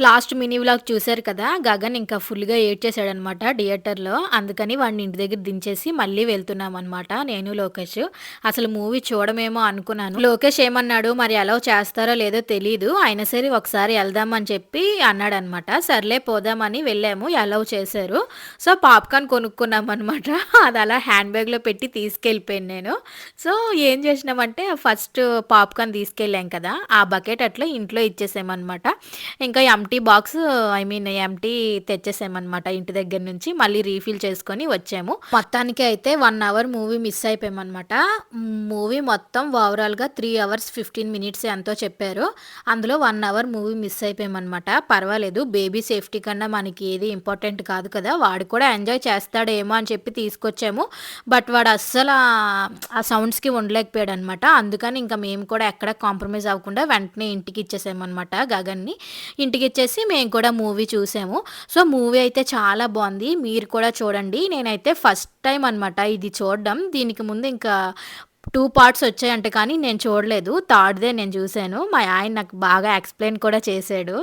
Last mini vlog చూశారు కదా గగన్ ఇంకా ఫుల్గా ఏడ్చేసాడనమాట థియేటర్లో. అందుకని వాడిని ఇంటి దగ్గర దించేసి మళ్ళీ వెళ్తున్నాం అనమాట నేను లోకేష్. అసలు మూవీ చూడమేమో అనుకున్నాను. లోకేష్ ఏమన్నాడు మరి అలా చేస్తారో లేదో తెలియదు అయినా సరే ఒకసారి వెళ్దామని చెప్పి అన్నాడనమాట సర్లే పోదామని వెళ్ళాము అలౌ చేశారు. సో పాప్కార్న్ కొనుక్కున్నాం అనమాట అది అలా హ్యాండ్ బ్యాగ్లో పెట్టి తీసుకెళ్ళిపోయాను నేను. సో ఏం చేసినామంటే ఫస్ట్ పాప్కార్న్ తీసుకెళ్ళాం కదా ఆ బకెట్ అట్లా ఇంట్లో ఇచ్చేసామన్నమాట. ఇంకా empty box I mean empty తెచ్చేసామన్నమాట ఇంటి దగ్గర నుంచి. మళ్ళీ రీఫిల్ చేసుకొని వచ్చాము. మొత్తానికి అయితే వన్ అవర్ మూవీ మిస్ అయిపోయామన్నమాట. మూవీ మొత్తం ఓవరాల్గా త్రీ అవర్స్ ఫిఫ్టీన్ మినిట్స్ ఎంతో చెప్పారు. అందులో వన్ అవర్ మూవీ మిస్ అయిపోయామన్నమాట. పర్వాలేదు బేబీ సేఫ్టీ కన్నా మనకి ఏది ఇంపార్టెంట్ కాదు కదా. వాడు కూడా ఎంజాయ్ చేస్తాడేమో అని చెప్పి తీసుకొచ్చాము. బట్ వాడు అస్సలు ఆ- ఆ సౌండ్స్కి ఉండలేకపోయాడు అనమాట అందుకని ఇంకా మేము కూడా ఎక్కడ కాంప్రమైజ్ అవ్వకుండా వెంటనే ఇంటికి ఇచ్చేసామన్నమాట గగన్ని. ఇంటికి ఇచ్చేసి మేము కూడా మూవీ చూసాము. సో మూవీ అయితే చాలా బాగుంది. మీరు కూడా చూడండి. నేనైతే ఫస్ట్ టైం అనమాట ఇది చూడడం. దీనికి ముందు ఇంకా టూ పార్ట్స్ వచ్చాయంటే కానీ నేను చూడలేదు. థర్డ్దే నేను చూశాను. మా ఆయన నాకు బాగా ఎక్స్ప్లెయిన్ కూడా చేశాడు.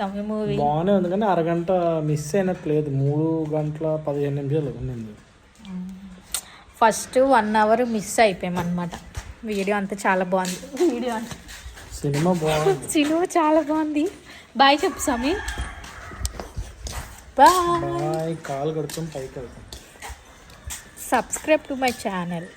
తమిళ మూవీ. బాగానే ఉంది కానీ అరగంట మిస్ అయినట్టు లేదు. మూడు గంటల పదిహేను నిమిషాలు ఉండింది ఫస్ట్ వన్ అవర్ మిస్ అయిపోయామన్నమాట. వీడియో అంతా చాలా బాగుంది. వీడియో అంతా సినిమా బాగుంది. సినిమా చాలా బాగుంది. బాయ్ చెప్పు సమీ బాయ్. కాలు కడుతుంది పైకి వెళ్తాం. Subscribe to my channel